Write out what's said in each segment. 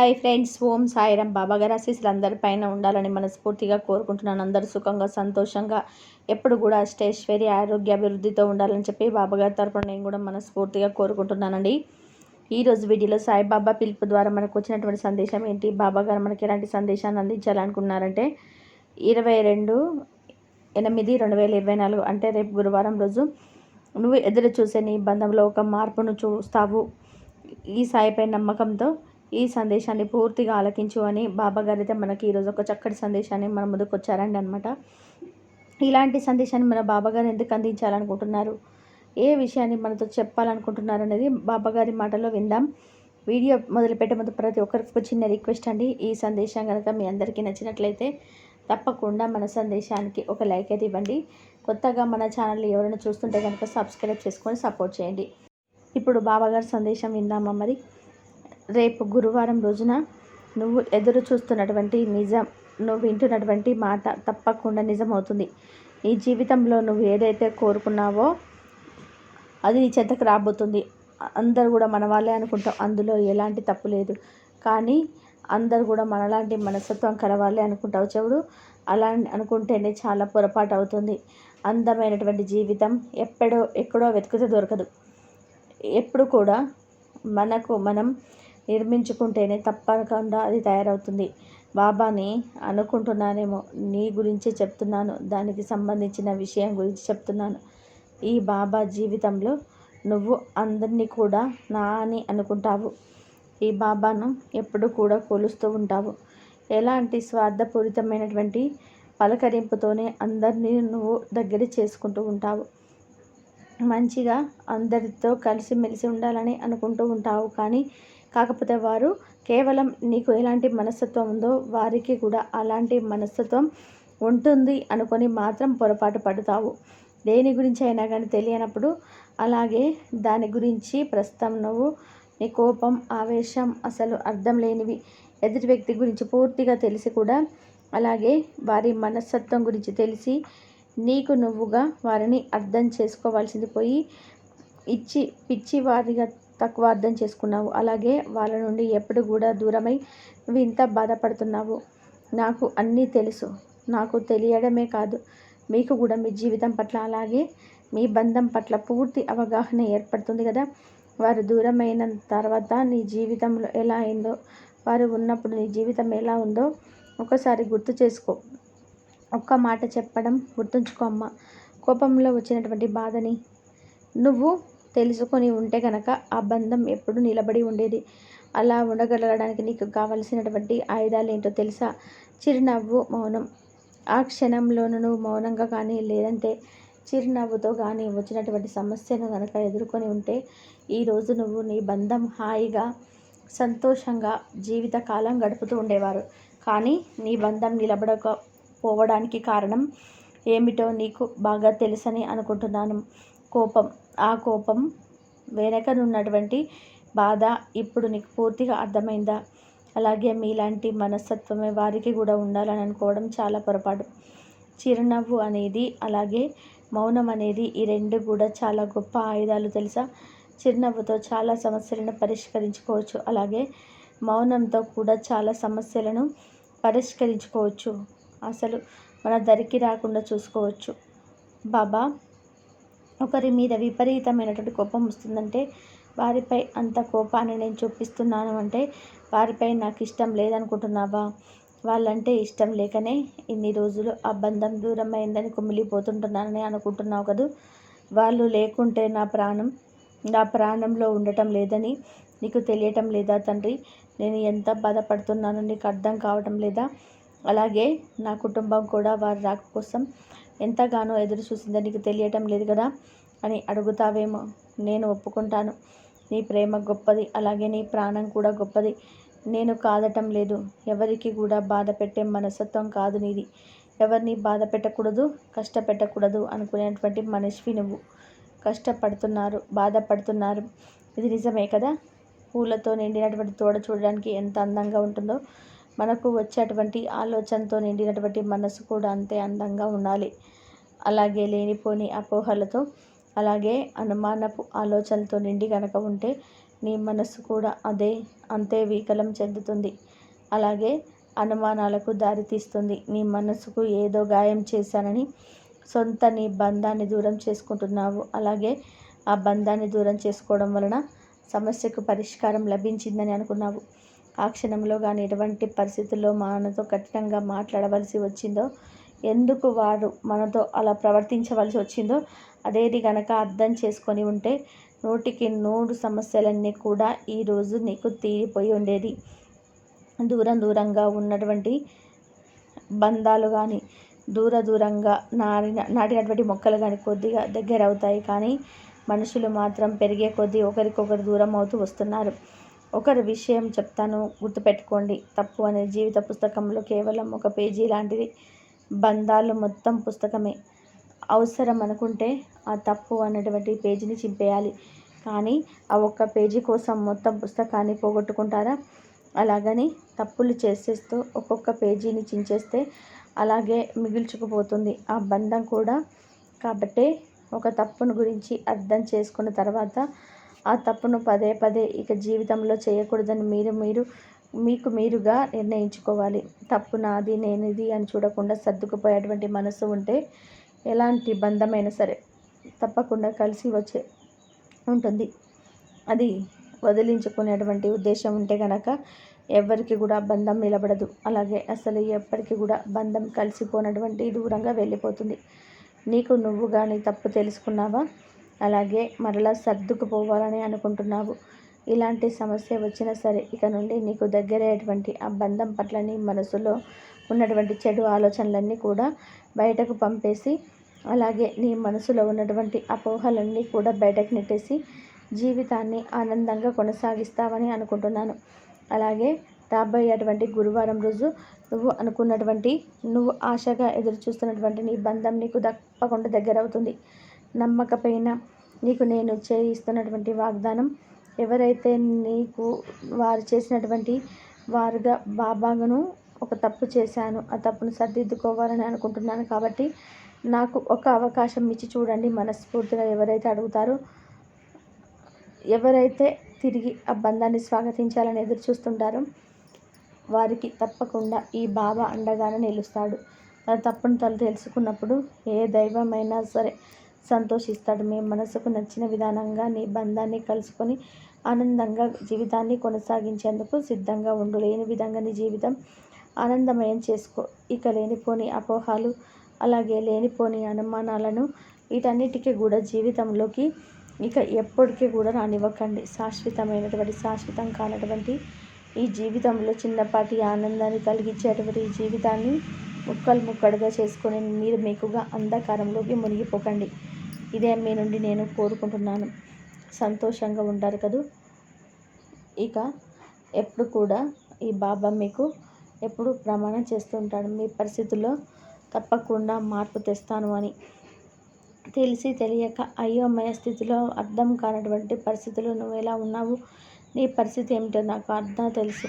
Hi friends ఓం సాయిరామ్ బాబా గారి ఆశీస్సులు అందరిపైన ఉండాలని మనస్ఫూర్తిగా కోరుకుంటున్నాను. అందరూ సుఖంగా సంతోషంగా ఎప్పుడు కూడా అష్టైశ్వర్య ఆరోగ్య అభివృద్ధితో ఉండాలని చెప్పి బాబాగారి తరఫున తరపున నేను కూడా మనస్ఫూర్తిగా కోరుకుంటున్నానండి. ఈరోజు వీడియోలో సాయిబాబా పిలుపు ద్వారా మనకు వచ్చినటువంటి సందేశం ఏంటి? బాబాగారు మనకి ఎలాంటి సందేశాన్ని అందించాలనుకున్నారంటే ఇరవై రెండు ఎనిమిది రెండు వేల ఇరవై నాలుగు అంటే రేపు గురువారం రోజు నువ్వు ఎదురు చూసే నీ బంధంలో ఒక మార్పును చూస్తావు. ఈ సాయిపై నమ్మకంతో ఈ సందేశాన్ని పూర్తిగా ఆలకించు అని బాబా గారు మనకి ఈరోజు ఒక చక్కటి సందేశాన్ని మన ముందుకు వచ్చారండి అనమాట ఇలాంటి సందేశాన్ని మన బాబాగారు ఎందుకు అందించాలనుకుంటున్నారు? ఏ విషయాన్ని మనతో చెప్పాలనుకుంటున్నారు అనేది బాబాగారి మాటలో విందాం. వీడియో మొదలుపెట్టే ముందు ప్రతి ఒక్కరికి ఒక చిన్న రిక్వెస్ట్ అండి. ఈ సందేశం కనుక మీ అందరికీ నచ్చినట్లయితే తప్పకుండా మన సందేశానికి ఒక లైక్ అయితే ఇవ్వండి. కొత్తగా మన ఛానల్ ఎవరైనా చూస్తుంటే కనుక సబ్స్క్రైబ్ చేసుకొని సపోర్ట్ చేయండి. ఇప్పుడు బాబాగారి సందేశం విందామా మరి? రేపు గురువారం రోజున నువ్వు ఎదురు చూస్తున్నటువంటి నిజం నువ్వు వింటున్నటువంటి మాట తప్పకుండా నిజమవుతుంది. నీ జీవితంలో నువ్వు ఏదైతే కోరుకున్నావో అది నీ చెంతకు రాబోతుంది. అందరు కూడా మన వాళ్ళే అనుకుంటాం అందులో ఎలాంటి తప్పు లేదు. కానీ అందరు కూడా మనలాంటి మనస్తత్వం కలవాలి అనుకుంటావు చెవుడు. అలా అనుకుంటేనే చాలా పొరపాటు అవుతుంది. అందమైనటువంటి జీవితం ఎప్పుడో ఎక్కడో వెతికితే దొరకదు. ఎప్పుడు కూడా మనకు మనం నిర్మించుకుంటేనే తప్పకుండా అది తయారవుతుంది. బాబాని అనుకుంటున్నానేమో నీ గురించి చెప్తున్నాను. దానికి సంబంధించిన విషయం గురించి చెప్తున్నాను. ఈ బాబా జీవితంలో నువ్వు అందరినీ కూడా నా అని అనుకుంటావు. ఈ బాబాను ఎప్పుడు కూడా కొలుస్తూ ఉంటావు. ఎలాంటి స్వార్థపూరితమైనటువంటి పలకరింపుతోనే అందరినీ నువ్వు దగ్గర చేసుకుంటూ ఉంటావు. మంచిగా అందరితో కలిసిమెలిసి ఉండాలని అనుకుంటూ ఉంటావు. కానీ కాకపోతే వారు కేవలం నీకు ఎలాంటి మనస్తత్వం ఉందో వారికి కూడా అలాంటి మనస్తత్వం ఉంటుంది అనుకొని మాత్రం పొరపాటు పడతావు. దేని గురించి అయినా కానీ తెలియనప్పుడు అలాగే దాని గురించి ప్రస్తుతం నువ్వు నీ కోపం ఆవేశం అసలు అర్థం లేనివి ఎదుటి వ్యక్తి గురించి పూర్తిగా తెలిసి కూడా అలాగే వారి మనస్తత్వం గురించి తెలిసి నీకు నువ్వుగా వారిని అర్థం చేసుకోవాల్సింది పోయి ఇచ్చి పిచ్చి వారిగా తక్కువ అర్థం చేసుకున్నావు. అలాగే వాళ్ళ నుండి ఎప్పుడు కూడా దూరమై ఇంత బాధపడుతున్నావు. నాకు అన్నీ తెలుసు. నాకు తెలియడమే కాదు. మీకు కూడా మీ జీవితం పట్ల అలాగే మీ బంధం పట్ల పూర్తి అవగాహన ఏర్పడుతుంది కదా. వారు దూరమైన తర్వాత నీ జీవితంలో ఎలా అయిందో వారు ఉన్నప్పుడు నీ జీవితం ఎలా ఉందో ఒకసారి గుర్తు చేసుకో. ఒక్క మాట చెప్పడం గుర్తుంచుకో అమ్మ. కోపంలో వచ్చినటువంటి బాధని నువ్వు తెలుసుకొని ఉంటే కనుక ఆ బంధం ఎప్పుడు నిలబడి ఉండేది. అలా ఉండగలగడానికి నీకు కావలసినటువంటి ఆయుధాలు ఏంటో తెలుసా? చిరునవ్వు మౌనం. ఆ క్షణంలోనూ నువ్వు మౌనంగా కానీ లేదంటే చిరునవ్వుతో కానీ వచ్చినటువంటి సమస్యను కనుక ఎదుర్కొని ఉంటే ఈరోజు నువ్వు నీ బంధం హాయిగా సంతోషంగా జీవితకాలం గడుపుతూ ఉండేవారు. కానీ నీ బంధం నిలబడకపోవడానికి కారణం ఏమిటో నీకు బాగా తెలుసని అనుకుంటున్నాను. కోపం. ఆ కోపం వెనకనున్నటువంటి బాధ ఇప్పుడు నీకు పూర్తిగా అర్థమైందా? అలాగే మీలాంటి మనస్తత్వమే వారికి కూడా ఉండాలని అనుకోవడం చాలా పొరపాటు. చిరునవ్వు అనేది అలాగే మౌనం అనేది ఈ రెండు కూడా చాలా గొప్ప ఆయుధాలు తెలుసా? చిరునవ్వుతో చాలా సమస్యలను పరిష్కరించుకోవచ్చు. అలాగే మౌనంతో కూడా చాలా సమస్యలను పరిష్కరించుకోవచ్చు. అసలు మన దరికి రాకుండా చూసుకోవచ్చు. బాబా ఒకరి మీద విపరీతమైనటువంటి కోపం వస్తుందంటే వారిపై అంత కోపాన్ని నేను చూపిస్తున్నాను అంటే వారిపై నాకు ఇష్టం లేదనుకుంటున్నావా వాళ్ళంటే ఇష్టం లేకనే ఇన్ని రోజులు ఆ బంధం దూరమైందని కుమిలిపోతుంటున్నానని అనుకుంటున్నావు కదూ. వాళ్ళు లేకుంటే నా ప్రాణం నా ప్రాణంలో ఉండటం లేదని నీకు తెలియటం లేదా తండ్రి? నేను ఎంత బాధపడుతున్నానో నీకు అర్థం కావటం లేదా? అలాగే నా కుటుంబం కూడా వారి రాక కోసం ఎంతగానో ఎదురు చూసిందో నీకు తెలియటం లేదు కదా అని అడుగుతావేమో. నేను ఒప్పుకుంటాను. నీ ప్రేమ గొప్పది. అలాగే నీ ప్రాణం కూడా గొప్పది. నేను కాదటం లేదు. ఎవరికి కూడా బాధ పెట్టే మనస్తత్వం కాదు నీది. ఎవరిని బాధ పెట్టకూడదు కష్టపెట్టకూడదు అనుకునేటువంటి మనిషివి నువ్వు. కష్టపడుతున్నారు బాధపడుతున్నారు. ఇది నిజమే కదా? పూలతో నిండినటువంటి తోడ చూడడానికి ఎంత అందంగా ఉంటుందో. మనకు వచ్చేటువంటి ఆలోచనతో నిండినటువంటి మనసు కూడా అంతే అందంగా ఉండాలి. అలాగే లేనిపోని అపోహలతో అలాగే అనుమానపు ఆలోచనలతో నిండి కనుక ఉంటే నీ మనసు కూడా అదే అంతే వికలం చెందుతుంది. అలాగే అనుమానాలకు దారితీస్తుంది నీ మనసుకు ఏదో గాయం చేశానని సొంత నీ బంధాన్ని దూరం చేసుకుంటున్నావు. అలాగే ఆ బంధాన్ని దూరం చేసుకోవడం వలన సమస్యకు పరిష్కారం లభించిందని అనుకున్నావు. ఆ క్షణంలో కానీ ఎటువంటి పరిస్థితుల్లో మనతో కఠినంగా మాట్లాడవలసి వచ్చిందో ఎందుకు వారు మనతో అలా ప్రవర్తించవలసి వచ్చిందో అదేది కనుక అర్థం చేసుకొని ఉంటే నూటికి నూరు సమస్యలన్నీ కూడా ఈరోజు నీకు తీరిపోయి ఉండేది. దూరం దూరంగా ఉన్నటువంటి బంధాలు కానీ దూర దూరంగా నాటిన నాటినటువంటి మొక్కలు కానీ కొద్దిగా దగ్గర అవుతాయి కానీ మనుషులు మాత్రం పెరిగే కొద్దీ ఒకరికొకరు దూరం అవుతూ వస్తున్నారు. ఒకరి విషయం చెప్తాను గుర్తుపెట్టుకోండి. తప్పు అనే జీవిత పుస్తకంలో కేవలం ఒక పేజీ లాంటిది. బంధాలు మొత్తం పుస్తకమే. అవసరం అనుకుంటే ఆ తప్పు అనేటువంటి పేజీని చింపేయాలి. కానీ ఆ ఒక్క పేజీ కోసం మొత్తం పుస్తకాన్ని పోగొట్టుకుంటారా? అలాగని తప్పులు చేసేస్తూ ఒక్కొక్క పేజీని చించేస్తే అలాగే మిగిల్చుకుపోతుంది ఆ బంధం కూడా. కాబట్టే ఒక తప్పును గురించి అర్థం చేసుకున్న తర్వాత ఆ తప్పును పదే పదే ఇక జీవితంలో చేయకూడదని మీరు మీరు మీకు మీరుగా నిర్ణయించుకోవాలి. తప్పు నాది నేనిది అని చూడకుండా సర్దుకుపోయేటువంటి మనసు ఉంటే ఎలాంటి బంధమైనా సరే తప్పకుండా కలిసి వచ్చే ఉంటుంది. అది వదిలించుకునేటువంటి ఉద్దేశం ఉంటే కనుక ఎవరికి కూడా బంధం నిలబడదు. అలాగే అసలు ఎప్పటికీ కూడా బంధం కలిసిపోనటువంటి దూరంగా వెళ్ళిపోతుంది. నీకు నువ్వు కానీ తప్పు తెలుసుకున్నావా? అలాగే మరలా సర్దుకుపోవాలని అనుకుంటున్నావు. ఇలాంటి సమస్య వచ్చినా సరే ఇక నుండి నీకు దగ్గరయ్యేటువంటి ఆ బంధం పట్ల నీ మనసులో ఉన్నటువంటి చెడు ఆలోచనలన్నీ కూడా బయటకు పంపేసి అలాగే నీ మనసులో ఉన్నటువంటి అపోహలన్నీ కూడా బయటకు నెట్టేసి జీవితాన్ని ఆనందంగా కొనసాగిస్తావని అనుకుంటున్నాను. అలాగే రాబోయేటువంటి గురువారం రోజు నువ్వు అనుకున్నటువంటి నువ్వు ఆశగా ఎదురు చూస్తున్నటువంటి నీ బంధం నీకు తప్పకుండా దగ్గర అవుతుంది నమ్మకపోయినా నీకు నేను చేయిస్తున్నటువంటి వాగ్దానం ఎవరైతే నీకు వారు చేసినటువంటి వారుగా బాబాను ఒక తప్పు చేశాను ఆ తప్పును సరిదిద్దుకోవాలని అనుకుంటున్నాను కాబట్టి నాకు ఒక అవకాశం ఇచ్చి చూడండి మనస్ఫూర్తిగా ఎవరైతే అడుగుతారో. ఎవరైతే తిరిగి ఆ బంధాన్ని స్వాగతించాలని ఎదురు చూస్తుంటారో వారికి తప్పకుండా ఈ బాబా అండగానే నిలుస్తాడు. తన తప్పును తను తెలుసుకున్నప్పుడు ఏ దైవమైనా సరే సంతోషిస్తాడు. మీ మనసుకు నచ్చిన విధానంగా నీ బంధాన్ని కలుసుకొని ఆనందంగా జీవితాన్ని కొనసాగించేందుకు సిద్ధంగా ఉండు. లేని విధంగా నీ జీవితం ఆనందమయం చేసుకో. ఇక లేనిపోని అపోహాలు అలాగే లేనిపోని అనుమానాలను వీటన్నిటికీ కూడా జీవితంలోకి ఇక ఎప్పటికీ కూడా రానివ్వకండి. శాశ్వతమైనటువంటి శాశ్వతం కానటువంటి ఈ జీవితంలో చిన్నపాటి ఆనందాన్ని కలిగించేటువంటి ఈ జీవితాన్ని ముక్కలు ముక్కడుగా చేసుకొని మీరు మీకుగా అంధకారంలోకి మునిగిపోకండి. ఇదే మీ నుండి నేను కోరుకుంటున్నాను. సంతోషంగా ఉంటారు కదూ? ఇక ఎప్పుడు కూడా ఈ బాబా మీకు ఎప్పుడు ప్రమాణం చేస్తూ ఉంటాడు. మీ పరిస్థితుల్లో తప్పకుండా మార్పు తెస్తాను అని తెలిసి తెలియక అయోమయ స్థితిలో అర్థం కానటువంటి పరిస్థితులు నువ్వు ఎలా ఉన్నావు? నీ పరిస్థితి ఏమిటో నాకు అర్థం తెలుసు.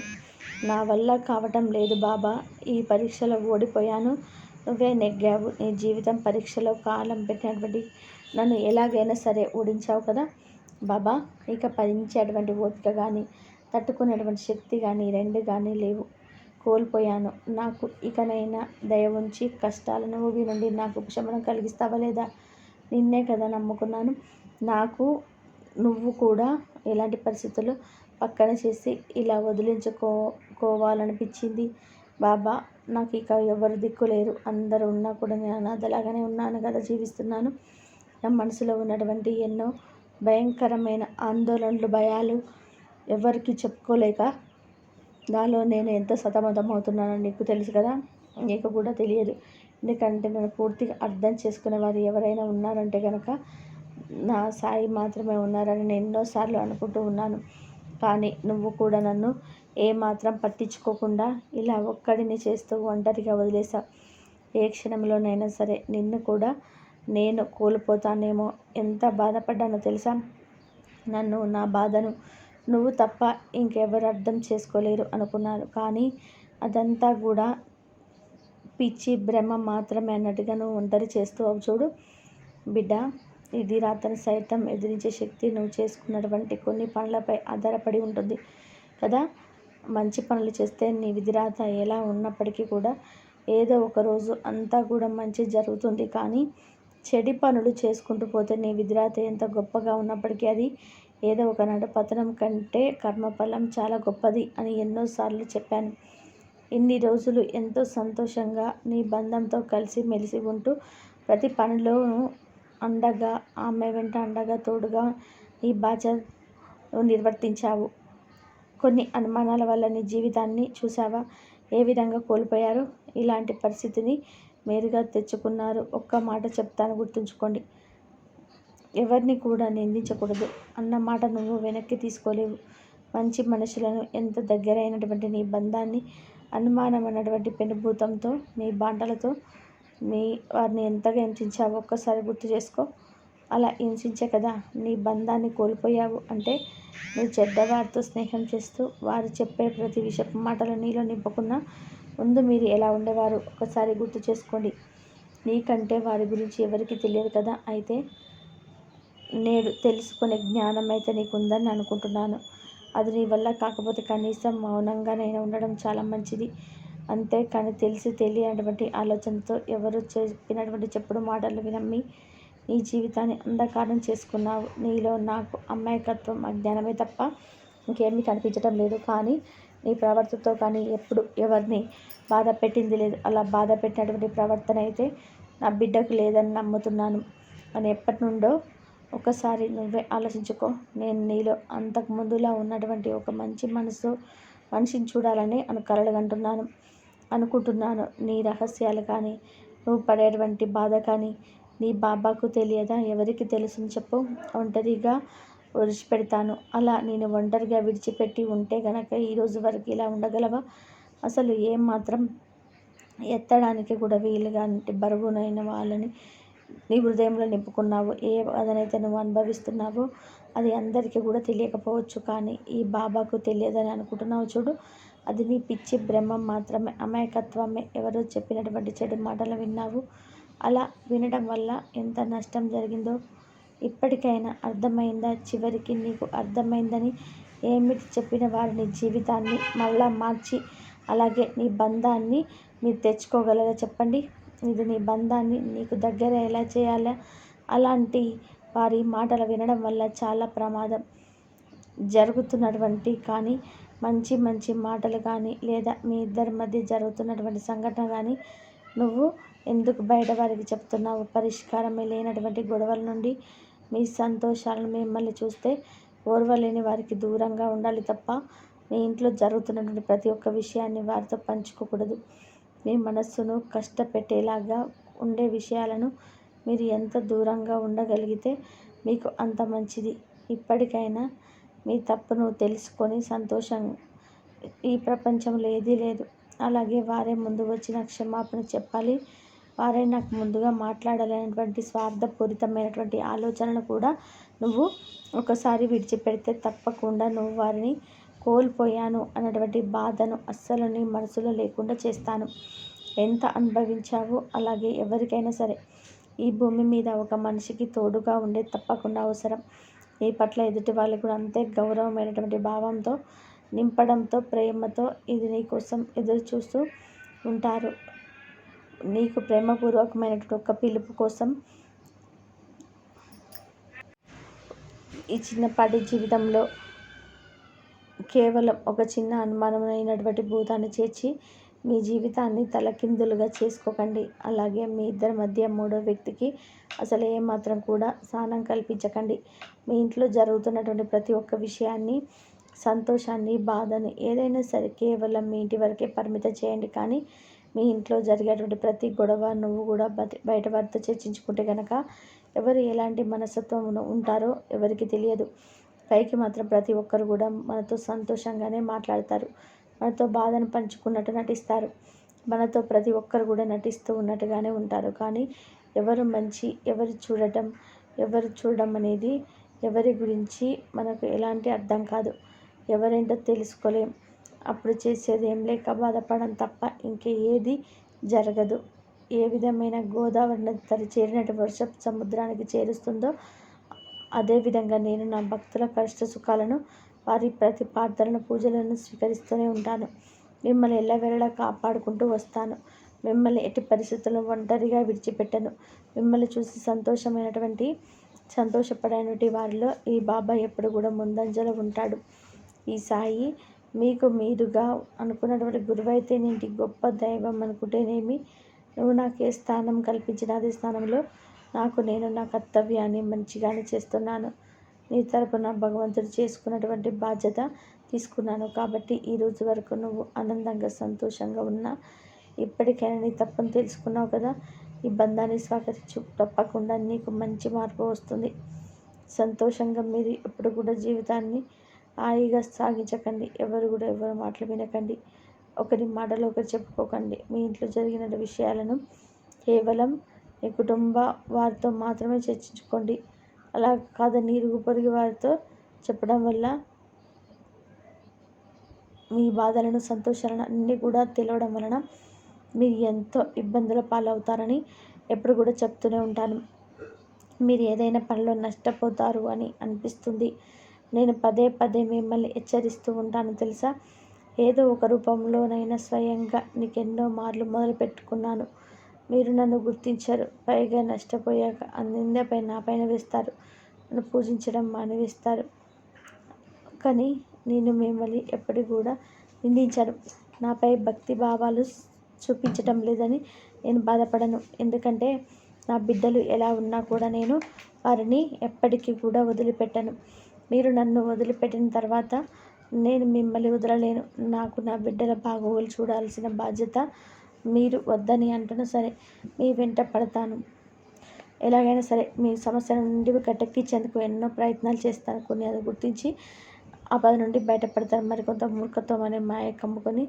నా వల్ల కావటం లేదు బాబా. ఈ పరీక్షలో ఓడిపోయాను. నువ్వే నెగ్గావు. నీ జీవితం పరీక్షలో కాలం పెట్టినటువంటి నన్ను ఎలాగైనా సరే ఓడించావు కదా బాబా. ఇక భరించేటువంటి ఓపిక కానీ తట్టుకునేటువంటి శక్తి కానీ రెండు కానీ లేవు. కోల్పోయాను. నాకు ఇకనైనా దయ ఉంచి కష్టాలను ఊబి నుండి నాకు ఉపశమనం కలిగిస్తావా లేదా? నిన్నే కదా నమ్ముకున్నాను. నాకు నువ్వు కూడా ఎలాంటి పరిస్థితులు పక్కన చేసి ఇలా వదిలించుకోవాలనిపించింది బాబా. నాకు ఇక ఎవరు దిక్కు లేరు. అందరూ ఉన్నా కూడా నేను అనాథలాగానే ఉన్నాను కదా జీవిస్తున్నాను. నా మనసులో ఉన్నటువంటి ఎన్నో భయంకరమైన ఆందోళనలు భయాలు ఎవరికి చెప్పుకోలేక నాలో నేను ఎంత సతమతం అవుతున్నానో నీకు తెలుసు కదా? నీకు కూడా తెలియదు. ఎందుకంటే నన్ను పూర్తిగా అర్థం చేసుకునే వారు ఎవరైనా ఉన్నారంటే కనుక నా సాయి మాత్రమే ఉన్నారని నేను ఎన్నోసార్లు అనుకుంటూ ఉన్నాను. కానీ నువ్వు కూడా నన్ను ఏమాత్రం పట్టించుకోకుండా ఇలా ఒక్కడిని చేస్తూ ఒంటరిగా వదిలేసావు ఏ క్షణంలోనైనా సరే నిన్ను కూడా నేను కోల్పోతానేమో? ఎంత బాధపడ్డానో తెలుసా? నన్ను నా బాధను నువ్వు తప్ప ఇంకెవరు అర్థం చేసుకోలేరు అనుకున్నాను కానీ అదంతా కూడా పిచ్చి భ్రమ మాత్రమే అన్నట్టుగా నువ్వు ఒంటరి చేస్తూ చూడు. బిడ్డ ఇది రాతను సైతం ఎదిరించే శక్తి నువ్వు చేసుకున్నటువంటి కొన్ని పనులపై ఆధారపడి ఉంటుంది కదా? మంచి పనులు చేస్తే నీ విధిరాత ఎలా ఉన్నప్పటికీ కూడా ఏదో ఒక రోజు అంతా కూడా మంచి జరుగుతుంది. కానీ చెడి పనులు చేసుకుంటూ పోతే నీ విధిరాత ఎంత గొప్పగా ఉన్నప్పటికీ అది ఏదో ఒకనాడు పతనం కంటే కర్మఫలం చాలా గొప్పది అని ఎన్నోసార్లు చెప్పాను. ఇన్ని రోజులు ఎంతో సంతోషంగా నీ బంధంతో కలిసి మెలిసి ఉంటూ ప్రతి పనిలోనూ అండగా ఆమె వెంట అండగా తోడుగా నీ బాధ్యత నిర్వర్తించావు. కొన్ని అనుమానాల వల్ల నీ జీవితాన్ని చూసావా ఏ విధంగా కోల్పోయారు? ఇలాంటి పరిస్థితిని మేరుగా తెచ్చుకున్నారు. ఒక్క మాట చెప్తాను గుర్తుంచుకోండి. ఎవరిని కూడా నిందించకూడదు. అన్న మాట నువ్వు వెనక్కి తీసుకోలేవు. మంచి మనుషులను ఎంత దగ్గరైనటువంటి నీ బంధాన్ని అనుమానం అన్నటువంటి పెనుభూతంతో నీ బాంటలతో మీ వారిని ఎంతగా హింసించావు ఒక్కసారి గుర్తు చేసుకో. అలా హింసించే కదా. నీ బంధాన్ని కోల్పోయావు అంటే నువ్వు చెడ్డవారితో స్నేహం చేస్తూ వారు చెప్పే ప్రతి విషపు మాటలు నీలో నింపుకున్న ముందు మీరు ఎలా ఉండేవారు ఒకసారి గుర్తు చేసుకోండి. నీకంటే వారి గురించి ఎవరికి తెలియదు కదా? అయితే నేడు తెలుసుకునే జ్ఞానం అయితే నీకు ఉందని అనుకుంటున్నాను. అది నీ వల్ల కాకపోతే కనీసం మౌనంగానైనా ఉండడం చాలా మంచిది. అంతే కానీ తెలిసి తెలియనటువంటి ఆలోచనతో ఎవరు చెప్పినటువంటి చెప్పుడు మాటలు వినమ్మి నీ జీవితాన్ని అంధకారం చేసుకున్నావు. నీలో నాకు అమాయకత్వం అజ్ఞానమే తప్ప ఇంకేమీ కనిపించడం లేదు. కానీ నీ ప్రవర్తనతో కానీ ఎప్పుడు ఎవరిని బాధ పెట్టింది లేదు. అలా బాధ పెట్టినటువంటి ప్రవర్తన అయితే నా బిడ్డకు లేదని నమ్ముతున్నాను. అని ఎప్పటి నుండో ఒకసారి నువ్వే ఆలోచించుకో. నేను నీలో అంతకు ముందులా ఉన్నటువంటి ఒక మంచి మనసు మనిషిని చూడాలని అను కలలుగంటున్నాను అనుకుంటున్నాను. నీ రహస్యాలు కానీ నువ్వు పడేటువంటి బాధ కానీ నీ బాబాకు తెలియదా? ఎవరికి తెలుసు చెప్పు. ఒంటరిగా విడిచిపెడతాను అలా నేను ఒంటరిగా విడిచిపెట్టి ఉంటే గనక ఈరోజు వరకు ఇలా ఉండగలవా? అసలు ఏం మాత్రం ఎత్తడానికి కూడా వీలుగా అంటే బరువునైన వాళ్ళని నీ హృదయంలో నింపుకున్నావు. ఏ బాధనైతే నువ్వు అనుభవిస్తున్నావో అది అందరికీ కూడా తెలియకపోవచ్చు కానీ ఈ బాబాకు తెలియదని అనుకుంటున్నావు చూడు. అది నీ పిచ్చి బ్రహ్మం మాత్రమే అమాయకత్వమే. ఎవరో చెప్పినటువంటి చెడు మాటలు విన్నావు. అలా వినడం వల్ల ఎంత నష్టం జరిగిందో ఇప్పటికైనా అర్థమైందా? చివరికి నీకు అర్థమైందని ఏమిటి చెప్పిన వారిని జీవితాన్ని మళ్ళా మార్చి అలాగే నీ బంధాన్ని మీరు తెచ్చుకోగలరా చెప్పండి? ఇది నీ బంధాన్ని నీకు దగ్గర ఎలా చేయాలా? అలాంటి వారి మాటలు వినడం వల్ల చాలా ప్రమాదం జరుగుతున్నటువంటి కానీ మంచి మంచి మాటలు కానీ లేదా మీ ఇద్దరి మధ్య జరుగుతున్నటువంటి సంఘటన కానీ నువ్వు ఎందుకు బయట వారికి చెప్తున్నావు? పరిష్కారమే లేనటువంటి గొడవల నుండి మీ సంతోషాలను మిమ్మల్ని చూస్తే ఓర్వలేని వారికి దూరంగా ఉండాలి తప్ప మీ ఇంట్లో జరుగుతున్నటువంటి ప్రతి ఒక్క విషయాన్ని వారితో పంచుకోకూడదు. మీ మనస్సును కష్టపెట్టేలాగా ఉండే విషయాలను మీరు ఎంత దూరంగా ఉండగలిగితే మీకు అంత మంచిది. ఇప్పటికైనా మీ తప్పును తెలుసుకొని సంతోషం ఈ ప్రపంచంలో ఏదీ లేదు. అలాగే వారే ముందు వచ్చిన క్షమాపణ చెప్పాలి. వారే నాకు ముందుగా మాట్లాడాలనేటువంటి స్వార్థపూరితమైనటువంటి ఆలోచనలు కూడా నువ్వు ఒకసారి విడిచిపెడితే తప్పకుండా నువ్వు వారిని కోల్పోయాను అన్నటువంటి బాధను అస్సలు నీ మనసులో లేకుండా చేస్తాను. ఎంత అనుభవించావో అలాగే ఎవరికైనా సరే. ఈ భూమి మీద ఒక మనిషికి తోడుగా ఉండే తప్పకుండా అవసరం. నీ పట్ల ఎదుటి వాళ్ళు కూడా అంతే గౌరవమైనటువంటి భావంతో నింపడంతో ప్రేమతో ఇది నీ కోసం ఎదురు చూస్తూ ఉంటారు. నీకు ప్రేమపూర్వకమైనటువంటి ఒక పిలుపు కోసం ఈ చిన్నపాటి జీవితంలో కేవలం ఒక చిన్న అనుమానమైనటువంటి భూతాన్ని చేర్చి మీ జీవితాన్ని తలకిందులుగా చేసుకోకండి. అలాగే మీ ఇద్దరి మధ్య మూడో వ్యక్తికి అసలు ఏమాత్రం కూడా స్థానం కల్పించకండి. మీ ఇంట్లో జరుగుతున్నటువంటి ప్రతి ఒక్క విషయాన్ని సంతోషాన్ని బాధని ఏదైనా సరే కేవలం మీ ఇంటి వరకే పరిమితం చేయండి. కానీ మీ ఇంట్లో జరిగేటువంటి ప్రతి గొడవ నువ్వు కూడా బయట వారితో చర్చించుకుంటే కనుక ఎవరు ఎలాంటి మనస్తత్వం ఉంటారో ఎవరికి తెలియదు. పైకి మాత్రం ప్రతి ఒక్కరు కూడా మనతో సంతోషంగానే మాట్లాడతారు. మనతో బాధను పంచుకున్నట్టు నటిస్తారు. మనతో ప్రతి ఒక్కరు కూడా నటిస్తూ ఉన్నట్టుగానే ఉంటారు. కానీ ఎవరు మంచి ఎవరు చూడటం ఎవరు చూడడం అనేది ఎవరి గురించి మనకు ఎలాంటి అర్థం కాదు. ఎవరేంటో తెలుసుకోలేం. అప్పుడు చేసేది ఏం లేక బాధపడడం తప్ప ఇంకే ఏది జరగదు. ఏ విధమైన గోదావరి నది తన చేరినట్టు వర్షపు సముద్రానికి చేరుస్తుందో అదేవిధంగా నేను నా భక్తుల కష్ట సుఖాలను వారి ప్రతి ప్రార్థనలను పూజలను స్వీకరిస్తూనే ఉంటాను. మిమ్మల్ని ఎల్లవేళలా కాపాడుకుంటూ వస్తాను. మిమ్మల్ని ఎట్టి పరిస్థితుల్లో ఒంటరిగా విడిచిపెట్టను. మిమ్మల్ని చూసి సంతోషమైనటువంటి సంతోషపడేటువంటి వారిలో ఈ బాబా ఎప్పుడు కూడా ముందంజలో ఉంటాడు. ఈ సాయి మీకు మీరుగా అనుకున్నటువంటి గురువైతే నేంటి గొప్ప దైవం అనుకుంటేనేమి? నువ్వు నాకు ఏ స్థానం కల్పించిన అదే స్థానంలో నాకు నేను నా కర్తవ్యాన్ని మంచిగానే చేస్తున్నాను. నీ తరపున భగవంతుడు చేసుకున్నటువంటి బాధ్యత తీసుకున్నాను. కాబట్టి ఈ రోజు వరకు నువ్వు ఆనందంగా సంతోషంగా ఉన్నా. ఇప్పటికైనా నీ తప్పని తెలుసుకున్నావు కదా? ఈ బంధాన్ని స్వాగతించు. తప్పకుండా నీకు మంచి మార్పు వస్తుంది. సంతోషంగా మీరు ఎప్పుడు కూడా జీవితాన్ని హాయిగా సాగించకండి. ఎవరు కూడా ఎవరు మాటలు వినకండి. ఒకరి మాటలు ఒకరు చెప్పుకోకండి. మీ ఇంట్లో జరిగిన విషయాలను కేవలం మీ కుటుంబ వారితో మాత్రమే చర్చించుకోండి. అలా కాదని ఇరుగు పొరుగు వారితో చెప్పడం వల్ల మీ బాధలను సంతోషాలను అన్నీ కూడా తెలవడం వలన మీరు ఎంతో ఇబ్బందుల పాలవుతారని ఎప్పుడు కూడా చెప్తూనే ఉంటాను. మీరు ఏదైనా పనిలో నష్టపోతారు అని అనిపిస్తుంది. నేను పదే పదే మిమ్మల్ని హెచ్చరిస్తూ ఉంటాను తెలుసా? ఏదో ఒక రూపంలోనైనా స్వయంగా నీకు ఎన్నో మార్లు మొదలు పెట్టుకున్నాను మీరు నన్ను గుర్తించరు. పైగా నష్టపోయాక నిందపై నా పైన వేస్తారు. నన్ను పూజించడం మానివేస్తారు. కానీ నేను మిమ్మల్ని ఎప్పటికి కూడా నిందించాను. నాపై భక్తి భావాలు చూపించటం లేదని నేను బాధపడను. ఎందుకంటే నా బిడ్డలు ఎలా ఉన్నా కూడా నేను వారిని ఎప్పటికీ కూడా వదిలిపెట్టను. మీరు నన్ను వదిలిపెట్టిన తర్వాత నేను మిమ్మల్ని వదలలేను. నాకు నా బిడ్డల బాగోగులు చూడాల్సిన బాధ్యత మీరు వద్దని అంటున్నా సరే మీ వెంట పడతాను. ఎలాగైనా సరే మీ సమస్య నుండి గట్టెక్కించేందుకు ఎన్నో ప్రయత్నాలు చేస్తాను. కొన్ని అది గుర్తించి ఆ పది నుండి బయటపడతారు మరికొంత మూర్ఖత్వం అనే మాయ కమ్ముకొని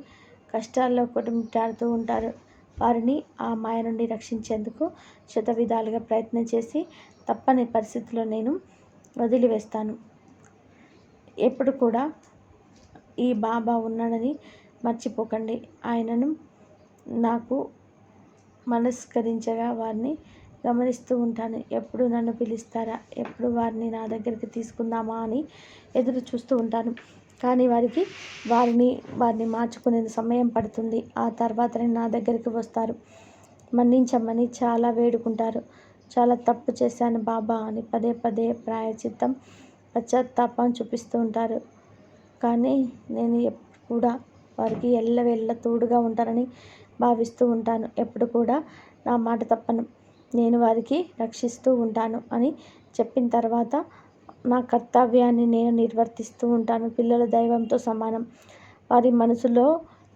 కష్టాల్లో కుటుంబాడుతూ ఉంటారు. వారిని ఆ మాయ నుండి రక్షించేందుకు శత విధాలుగా ప్రయత్నం చేసి తప్పని పరిస్థితిలో నేను వదిలివేస్తాను. ఎప్పుడు కూడా ఈ బాబా ఉన్నాడని మర్చిపోకండి. ఆయనను నాకు మనస్కరించగా వారిని గమనిస్తూ ఉంటాను. ఎప్పుడు నన్ను పిలుస్తారా? ఎప్పుడు వారిని నా దగ్గరికి తీసుకుందామా అని ఎదురు చూస్తూ ఉంటాను. కానీ వారికి వారిని వారిని మార్చుకునే సమయం పడుతుంది. ఆ తర్వాతనే నా దగ్గరికి వస్తారు. మన్నించమని చాలా వేడుకుంటారు. చాలా తప్పు చేశాను బాబా అని పదే పదే ప్రాయచిత్తం పశ్చాత్తాపం చూపిస్తూ ఉంటారు. కానీ నేను కూడా వారికి ఎల్ల వెళ్ళ తోడుగా ఉంటానని భావిస్తూ ఉంటాను. ఎప్పుడు కూడా నా మాట తప్పను. నేను వారికి రక్షిస్తూ ఉంటాను అని చెప్పిన తర్వాత నా కర్తవ్యాన్ని నేను నిర్వర్తిస్తూ ఉంటాను. పిల్లల దైవంతో సమానం. వారి మనసులో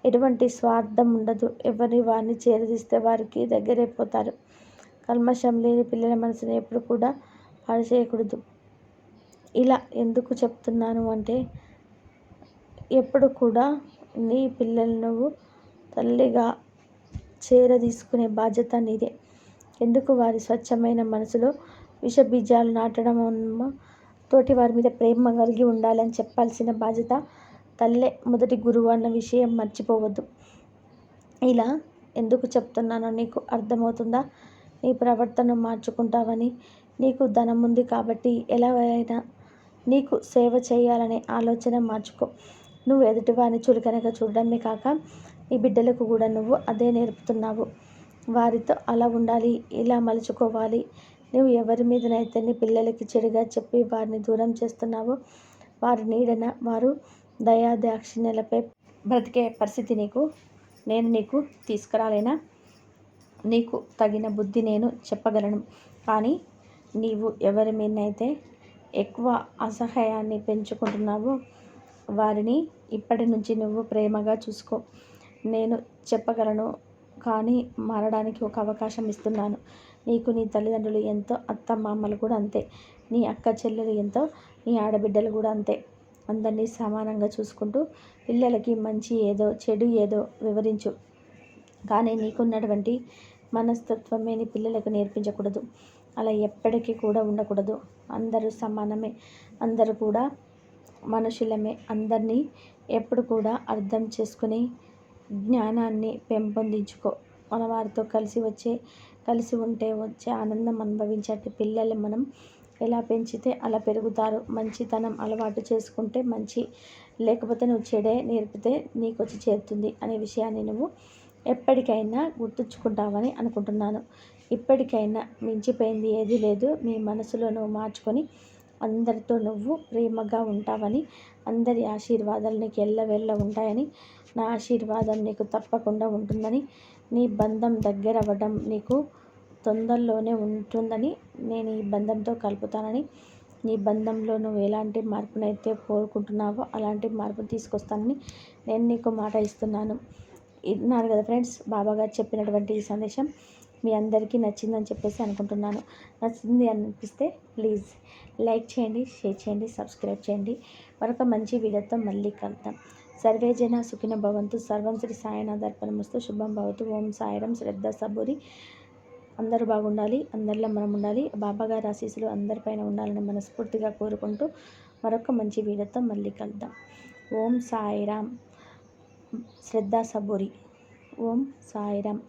ఎటువంటి స్వార్థం ఉండదు. ఎవరిని వారిని చేరదీస్తే వారికి దగ్గరైపోతారు కల్మషం లేని పిల్లల మనసుని ఎప్పుడు కూడా పాడు చేయకూడదు. ఇలా ఎందుకు చెప్తున్నాను అంటే ఎప్పుడు కూడా నీ పిల్లలు నువ్వు తల్లిగా చేరదీసుకునే బాధ్యత నీదే. ఎందుకు వారి స్వచ్ఛమైన మనసులో విషబీజాలు నాటడం తోటి వారి మీద ప్రేమ కలిగి ఉండాలని చెప్పాల్సిన బాధ్యత తల్లే. మొదటి గురువు అన్న విషయం మర్చిపోవద్దు. ఇలా ఎందుకు చెప్తున్నానో నీకు అర్థమవుతుందా? నీ ప్రవర్తన మార్చుకుంటావని నీకు ధనం ఉంది కాబట్టి ఎలా అయినా నీకు సేవ చేయాలనే ఆలోచన మార్చుకో. నువ్వు ఎదుటివారిని చులకనగా చూడడమే కాక నీ బిడ్డలకు కూడా నువ్వు అదే నేర్పుతున్నావు. వారితో అలా ఉండాలి ఇలా మలుచుకోవాలి. నువ్వు ఎవరి మీదనైతే నీ పిల్లలకి చెడుగా చెప్పి వారిని దూరం చేస్తున్నావో వారి నీడన వారు దయా దాక్షిణ్యలపై బ్రతికే పరిస్థితి నీకు నేను నీకు తీసుకురాలేనా? నీకు తగిన బుద్ధి నేను చెప్పగలను. కానీ నీవు ఎవరి మీదనైతే ఎక్కువ అసహాయాన్ని పెంచుకుంటున్నావో వారిని ఇప్పటి నుంచి నువ్వు ప్రేమగా చూసుకో. నేను చెప్పగలను కానీ మారడానికి ఒక అవకాశం ఇస్తున్నాను. నీకు నీ తల్లిదండ్రులు ఎంతో అత్త మామలు కూడా అంతే. నీ అక్క చెల్లెలు ఎంతో నీ ఆడబిడ్డలు కూడా అంతే. అందరినీ సమానంగా చూసుకుంటూ పిల్లలకి మంచి ఏదో చెడు ఏదో వివరించు. కానీ నీకున్నటువంటి మనస్తత్వమే నీ పిల్లలకు నేర్పించకూడదు. అలా ఎప్పటికీ కూడా ఉండకూడదు. అందరూ సమానమే. అందరూ కూడా మనుషులమే. అందరినీ ఎప్పుడు కూడా అర్థం చేసుకుని జ్ఞానాన్ని పెంపొందించుకో. మన వారితో కలిసి వచ్చే కలిసి ఉంటే వచ్చే ఆనందం అనుభవించే పిల్లల్ని మనం ఎలా పెంచితే అలా పెరుగుతారు. మంచితనం అలవాటు చేసుకుంటే మంచి లేకపోతే నువ్వు చెడే నేర్పితే నీకు వచ్చి చేరుతుంది అనే విషయాన్ని నువ్వు ఎప్పటికైనా గుర్తుంచుకుంటావని అనుకుంటున్నాను. ఇప్పటికైనా మించిపోయింది ఏది లేదు. మీ మనసులో నువ్వు మార్చుకొని అందరితో నువ్వు ప్రేమగా ఉంటావని అందరి ఆశీర్వాదాలు నీకు ఎల్లవెల్ల ఉంటాయని నా ఆశీర్వాదం నీకు తప్పకుండా ఉంటుందని నీ బంధం దగ్గర అవ్వడం నీకు తొందరలోనే ఉంటుందని నేను ఈ బంధంతో కలుపుతానని నీ బంధంలో నువ్వు ఎలాంటి మార్పునైతే కోరుకుంటున్నావో అలాంటి మార్పు తీసుకొస్తానని నేను నీకు మాట ఇస్తున్నాను. విన్నారు కదా ఫ్రెండ్స్ బాబాగారు చెప్పినటువంటి ఈ సందేశం. మీ అందరికీ నచ్చిందని చెప్పేసి అనుకుంటున్నాను. నచ్చింది అనిపిస్తే ప్లీజ్ లైక్ చేయండి షేర్ చేయండి సబ్స్క్రైబ్ చేయండి. మరొక మంచి వీడియోతో మళ్ళీ కలుద్దాం. సర్వేజన సుఖిన భవంతు. సర్వం శ్రీ సాయనాథర్పణమస్తు శుభం భవతు. ఓం సాయరం. శ్రద్ధ సబూరి. అందరూ బాగుండాలి. అందరిలో మనం ఉండాలి. బాబాగారి ఆశీస్సులు అందరిపైన ఉండాలని మనస్ఫూర్తిగా కోరుకుంటూ మరొక మంచి వీడియోతో మళ్ళీ కలుద్దాం. ఓం సాయిరామ్ శ్రద్ధా సబూరి. ఓం సాయిరామ్